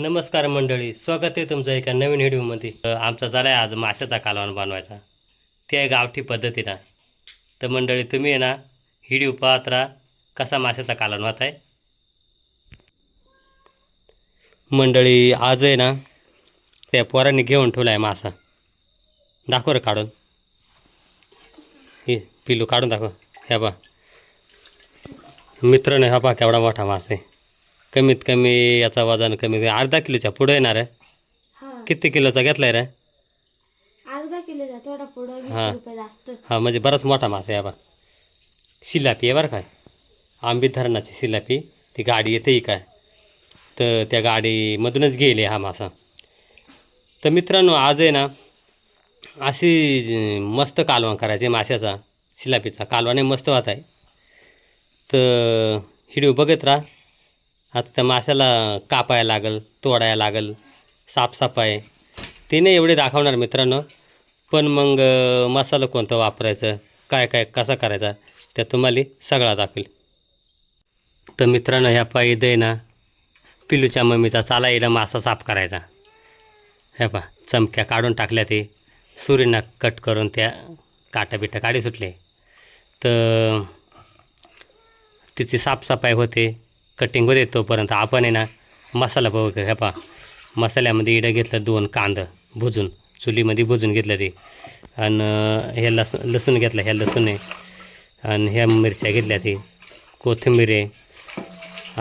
नमस्कार मंडळी स्वागत आहे तुमचं एका नवीन व्हिडिओमध्ये. आमचा झाला आहे आज माशाचा कालवण बनवायचा. ते आहे गावठी पद्धतीनं तर मंडळी तुम्ही आहे ना व्हिडिओ पाहत राहा कसा माशाचा कालवण होत आहे. मंडळी आज आहे ना त्या पोरांनी घेऊन ठेवला आहे मासा. दाखव रे काढून. हे पिलू काढून दाखव. ह्या बा मित्र नाही हा पा केवढा मोठा मासा आहे. कमीत कमी याचा वजन कमी अर्धा किलोच्या पुढं येणार आहे. हा. किती किलोचा घेतलाय रे? अर्धा किलोचा थोडा पुढं वीस हा. रुपये जास्त. हा म्हणजे बराच मोठा मासा आहे या बा शिलापी आहे बरं काय आंबी धरणाची शिलापी. ती गाडी येते काय? तर त्या गाडीमधूनच गेले हा मासा. तर मित्रांनो आज आहे ना अशी ज- मस्त कालवण करायचे माशाचा शिलापीचा. कालवाने मस्त वात आहे तर व्हिडिओ बघत राहा. आता त्या माशाला कापायला लागल तोडायला लागल साफसफाई. ते नाही एवढे दाखवणार मित्रांनो. पण मग मसाला कोणतं वापरायचं? काय काय कसा करायचा? त्या तुम्हाला सगळा दाखवेल. तर मित्रांनो ह्या पायी दे ना पिलूच्या मम्मीचा चाला येणं मासा साफ करायचा. हे पा चमक्या काढून टाकल्या ते. सुरीनं कट करून त्या काटा बिटा काढी सुटले. तर तिची साफसफाई होते. कटिंग होते तोपर्यंत आपण आहे ना मसाला बघू हे पा मसाल्यामध्ये इडं घेतलं दोन कांदं भुजून चुलीमध्ये भुजून घेतलं ते. आणि हे लस लसूण घेतलं ह्या लसूण आहे. आणि ह्या मिरच्या घेतल्या ते. कोथिंबीर आहे.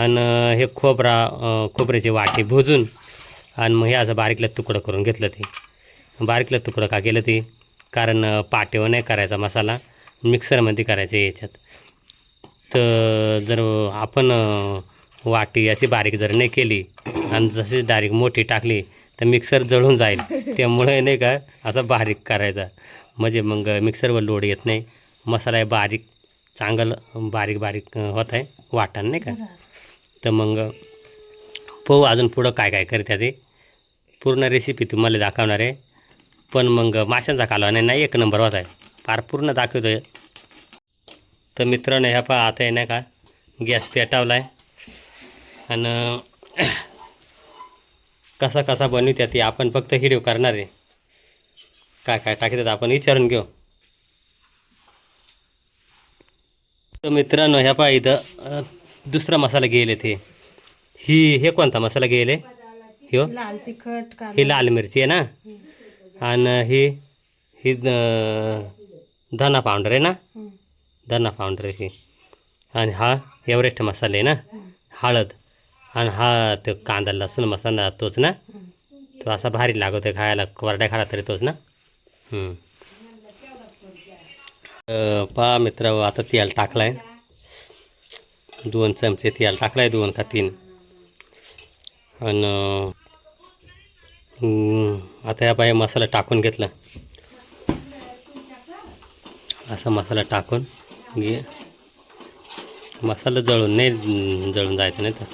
आणि हे खोबरा खोबऱ्याचे खोबऱ्याची भुजून आणि मग हे असं बारीकला तुकडं करून घेतलं ते. बारीकला तुकडं का केलं ते? कारण पाटेवर नाही करायचा मसाला. मिक्सरमध्ये करायचं याच्यात. तर जर आपण वाटी अशी बारीक जर नाही केली आणि जशी डायरेक्ट मोठी टाकली तर मिक्सर जळून जाईल. त्यामुळे नाही का असं बारीक करायचा. म्हणजे मग मिक्सरवर लोड येत नाही. मसाला बारीक चांगलं बारीक बारीक होत आहे. वाटण नाही का? तर मग पाहू अजून पुढं काय काय करते ते. पूर्ण रेसिपी तुम्हाला दाखवणार आहे. पण मग माशांचा कालवा नाही एक नंबर होत आहे. फार पूर्ण दाखवतो आहे तर मित्रांनो ह्या पहा आता आहे ना का गॅस पेटावला आहे आणि कसा कसा बनवित्या ते आपण फक्त हिडिओ करणार आहे. काय काय टाकतात आपण विचारून घेऊ. तर मित्रांनो ह्या पहा इथं दुसरा मसाला गेले ते. ही हे कोणता मसाला गेले? ह्यो? लाल तिखट ही लाल मिरची आहे ना? आणि ही ही धना पावडर आहे ना? धना पावडर आहे ही आणि हा एव्हरेस्ट मसाले ना हळद आणि हा तो कांदा लसूण मसाला तोच ना तो असा भारी लागतो खायला कोरड्या खाला तरी तोच ना पहा मित्र आता तेल आहे दोन चमचे तेल आहे दोन का तीन आणि आता या बाई मसाला टाकून घेतला असा मसाला टाकून घे. मसाला जळून नाही जळून जायचं नाही तर.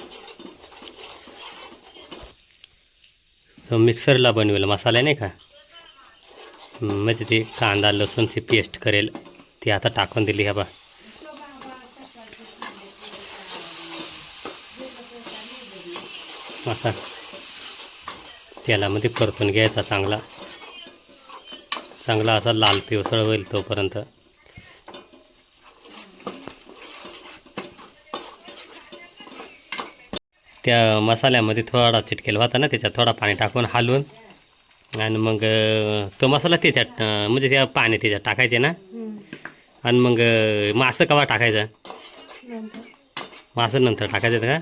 सो मिक्सरला बनवेल मसाला नाही का? म्हणजे ते कांदा लसूणची पेस्ट करेल. ती आता टाकून दिली ह्या बा मसा तेलामध्ये परतून घ्यायचा चांगला. चांगला असा लाल पिवसळ होईल तोपर्यंत. त्या मसाल्यामध्ये थोडा चिटकेल होता ना त्याच्यात थोडा पाणी टाकून हलवून आणि मग तो मसाला त्याच्यात म्हणजे त्या पाणी त्याच्यात टाकायचे ना. आणि मग मासं कवा टाकायचं? मासं नंतर टाकायचं का?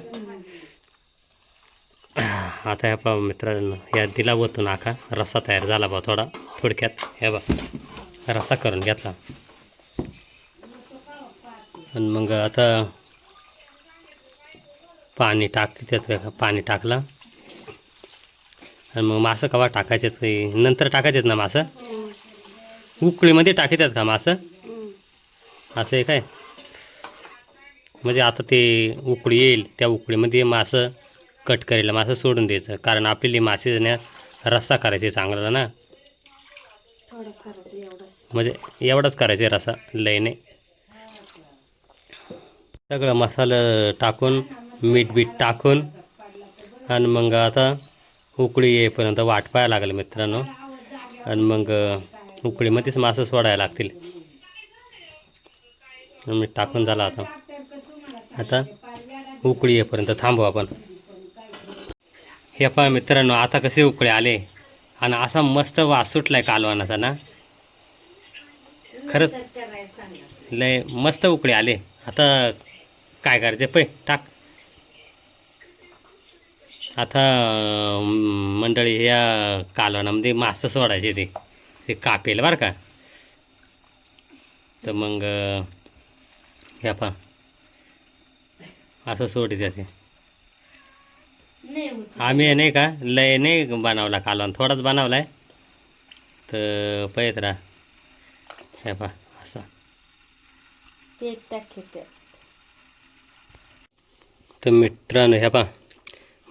आता ह्या पा मित्रांनो ह्या दिला वतून आखा. रस्सा तयार झाला बा थोडा थोडक्यात. हे बा रस्सा करून घेतला. आणि मग आता पाणी टाक त्यात पाणी टाकलं. आणि मग मासं कवा टाकायचे ते नंतर टाकायचेत ना मासं? उकळीमध्ये टाकायच्यात का मासं? असं आहे काय? म्हणजे आता ते उकळी येईल त्या उकळीमध्ये मासं कट करायला मासं सोडून द्यायचं. कारण आपल्याला मासे रस्सा करायचे चांगला ना. म्हणजे एवढंच करायचे रसा लयने सगळं मसाला टाकून मीठ बीठ टाकून आणि मग आता उकळी येईपर्यंत वाट पाहायला लागलं मित्रांनो. आणि मग उकळीमध्येच मासं सोडायला लागतील. मीठ टाकून झाला आता. आता उकळी येईपर्यंत थांबू आपण. हे पहा मित्रांनो आता कसे उकळे आले. आणि असा मस्त वास सुटलाय कालवानाचा ना. खरंच लय मस्त उकळे आले. आता काय करायचे? पै टाक. आता मंडळी या कालवणामध्ये मासे सोडायचे ते ते कापेल बरं का? तर मग अं, हे पहा. असं सोडायचं ते आम्ही नाही का? लय नाही बनवला कालवण. थोडाच बनवला आहे तर पयत राहा. हे पहा असा. तर मित्रांनो ह्या पा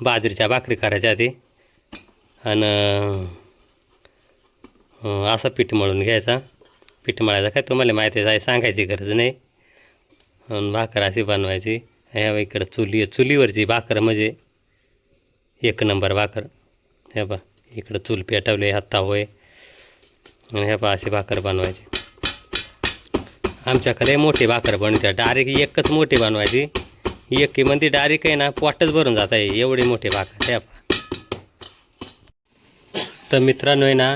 बाजरीच्या भाकरी करायच्या आधी. आणि असं पीठ मळून घ्यायचा. पीठ मळायचा काय तुम्हाला माहिती आहे सांगायची गरज नाही. आणि भाकर अशी बनवायची. ह्या इकडं चुली चुलीवरची भाकर म्हणजे एक नंबर भाकर. हे बा इकडं चूल पेटवले हात होय. आणि हे बा अशी भाकर बनवायची. आमच्याकडे मोठी भाकर बनवते. डायरेक्ट एकच मोठी बनवायची. एक मंदी डायरेक्ट आहे ना पोटच भरून जात आहे एवढे मोठे भाकर हे तर मित्रांनो आहे ना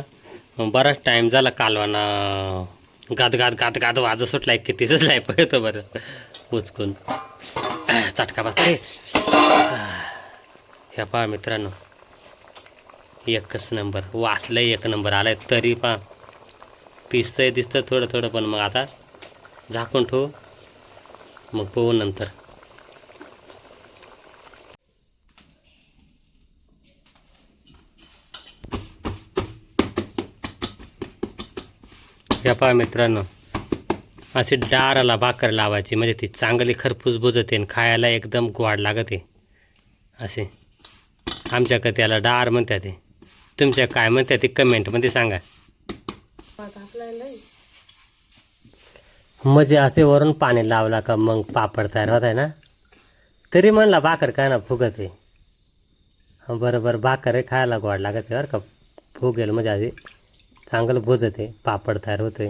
बराच टाईम झाला कालवाना. गाद गाद गाद गाद वाज सुटलाय कितीच लाय पळतो बरं. उचकून. चटका बसते ह्या पहा मित्रांनो. एकच नंबर वाचलंय एक नंबर आलाय तरी पहा. पिसतंय दिसतं थोडं थोडं पण मग आता झाकून ठेवू. मग पोहू नंतर. पहा मित्रांनो. अशी डाराला भाकर लावायची म्हणजे ती चांगली खरपूस बुजते आणि खायला एकदम गोड लागते. असे. आमच्याकडे त्याला डार म्हणतात ते. तुमच्या काय म्हणतात ते कमेंटमध्ये सांगा. म्हणजे असे वरून पाणी लावला का मग पापड तयार होत आहे ना? तरी म्हणला भाकर काय ना फुगत आहे. बरं बरं भाकर खायला गोड लागत आहे बरं का. फुगेल म्हणजे आधी चांगलं भुजत आहे पापड तयार होते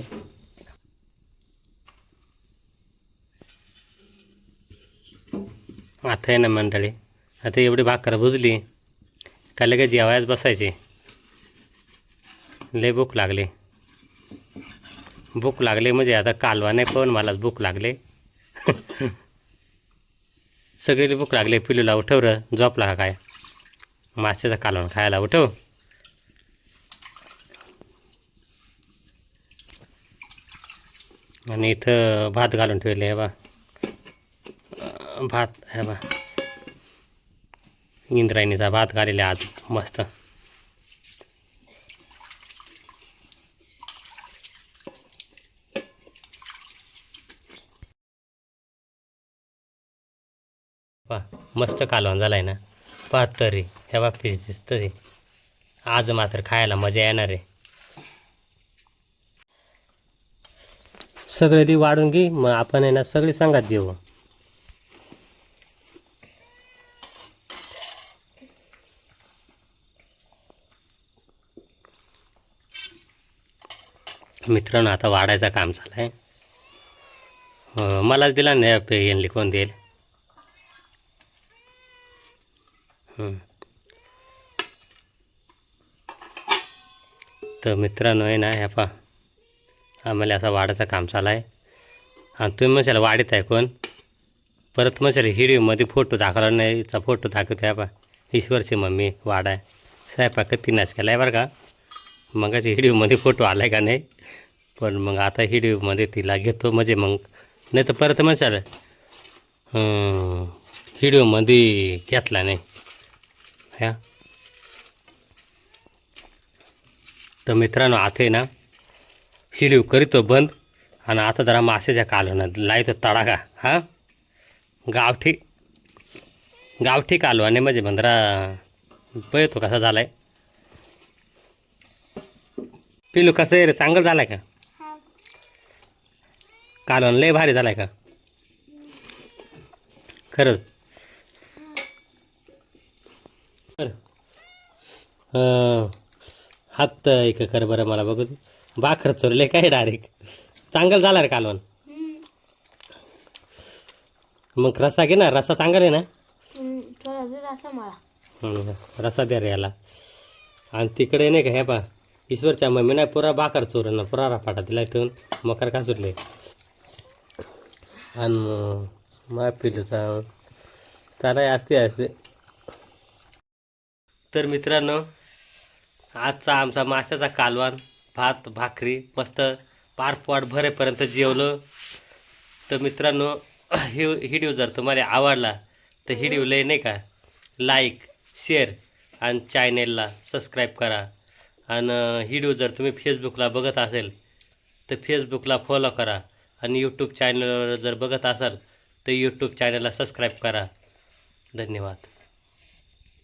आता आहे ना मंडळी आता एवढी भाकर भुजली का लगेच जेवायच बसायचे? लय भूक लागली. भूक लागली म्हणजे आता कालवा नाही पण मला भूक लागले. सगळी भूक लागली पिलूला उठव र झोपला काय? माश्याचा कालवण खायला उठव. आणि इथं भात घालून ठेवले हे बा भात हे बा इंद्रायणीचा भात घालेला आज मस्त. पा मस्त कालवण झालाय ना. पाहत तरी. हे बा पीस दिसतं आज मात्र खायला मजा येणार आहे. सगळे ती वाढून घे मग आपण आहे ना सगळे सांगात जेवू. मित्रांनो आता वाढायचं काम चालू आहे मलाच दिला ना पे यांनी कोण देईल? तर मित्रांनो आहे ना ह्या पा आम्हाला असा वाढायचं काम चालू आहे. आणि तुम्ही म्हणशाल वाढीत आहे कोण? परत म्हणशाल हिडिओमध्ये फोटो दाखवला नाहीचा फोटो दाखवतो बा. ईश्वरची मम्मी वाढ आहे. स्वयंपाक तिनाच केला आहे बरं का? मगाची हिडिओमध्ये फोटो आला आहे का नाही? पण मग आता हिडिओमध्ये तिला घेतो म्हणजे मग. नाही तर परत म्हणशाल हिडिओमध्ये घेतला नाही. ह्या तर मित्रांनो आता आहे ना हिडिओ करीतो बंद आणि आता जरा माशाच्या कालवणात लायतो तडाखा हा? गावठी गावठी कालवाने म्हणजे बंदरा पळतो कसा झालाय? पिलू कसं आहे रे? चांगलं झालाय का? कालवण लय भारी झालाय का? खरंच. हात एक कर बरं मला बघू. भाकर चोरले काय डायरेक्ट चांगलं झाला रे कालवण. मग रसा घे ना रसा चांगला आहे ना? थोडा मला हं, रसा द्या रे याला. आणि तिकडे नाही का हे पा ईश्वरच्या मम्मी नाही पुरा भाकर चोरून पुरा रापाटा तिला ठेवून मकर का सुटले आणि मग मा पिलूचा चालाय असते असते. तर मित्रांनो आजचा आमचा माशाचा कालवान भात भाकरी मस्त पार भरेपर्यंत जेवलो. तर मित्रांनो हे हिडिओ जर तुम्हाला आवडला तर हिडिओ लय नाही का? लाईक शेअर आणि चॅनेलला सबस्क्राईब करा. आणि हिडिओ जर तुम्ही फेसबुकला बघत असेल तर फेसबुकला फॉलो करा. आणि यूट्यूब चॅनलवर जर बघत असाल तर यूट्यूब चॅनलला सबस्क्राईब करा. धन्यवाद.